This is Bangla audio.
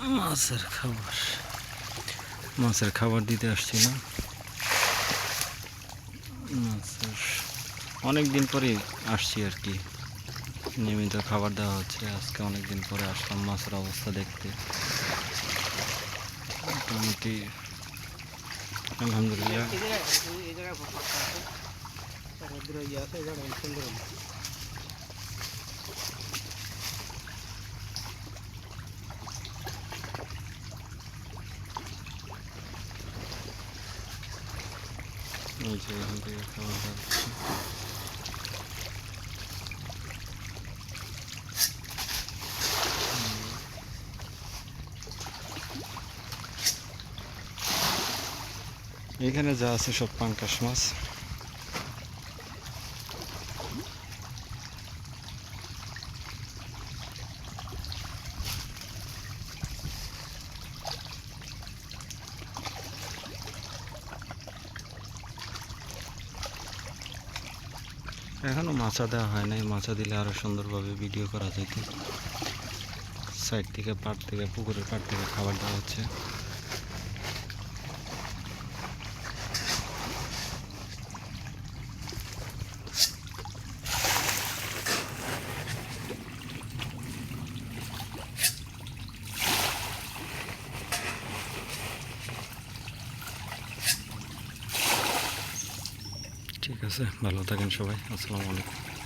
মাছের খাবার। মাছের খাবার দিতে আসছি না। অনেক দিন পরে আসছি আর কি। নিয়মিত খাবার দেওয়া হচ্ছে। আজকে অনেক দিন পরে আসলাম মাছের অবস্থা দেখতে। মোটামুটি আলহামদুলিল্লাহ। এই যে এখান থেকে খাবার দেওয়া এখানে মাছ দেওয়া হয় নাই। মাছা দিলে আরও সুন্দরভাবে ভিডিও করা যেত। সাইড থেকে পাট থেকে, পুকুরের পাট থেকে খাবার দেওয়া হচ্ছে। ঠিক আছে ভালো থাকেন সবাই আসসালামু আলাইকুম।